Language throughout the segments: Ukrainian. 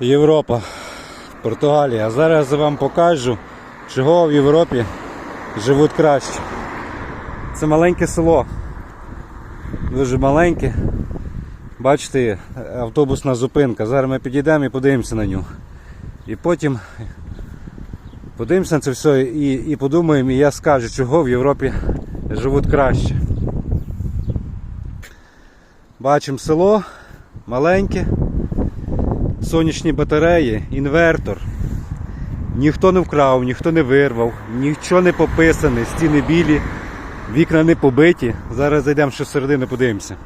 Європа, Португалія. А зараз я вам покажу, чого в Європі живуть краще. Це маленьке село. Дуже маленьке. Бачите, автобусна зупинка. Зараз ми підійдемо і подивимося на нього. І потім подивимося на це все і, і подумаємо, і я скажу, чого в Європі живуть краще. Бачимо село маленьке, сонячні батареї, інвертор. Ніхто не вкрав, ніхто не вирвав, нічого не пописане, стіни білі, вікна не побиті. Зараз зайдемо ще всередину, подивимося.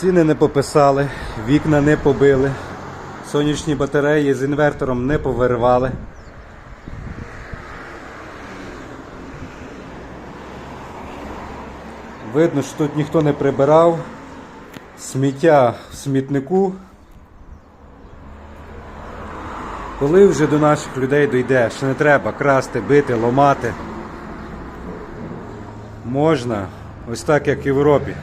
Стіни не пописали, вікна не побили, сонячні батареї з інвертором не повиривали. Видно, що тут ніхто не прибирав. Сміття в смітнику. Коли вже до наших людей дійде, що не треба красти, бити, ломати. Можна, ось так як в Європі.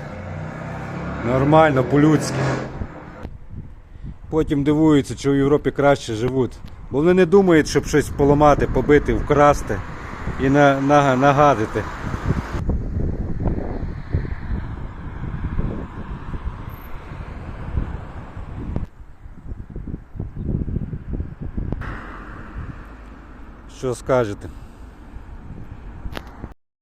Нормально, по-людськи. Потім дивуються, що в Європі краще живуть. Бо вони не думають, щоб щось поламати, побити, вкрасти і на, на, нагадити. Що скажете?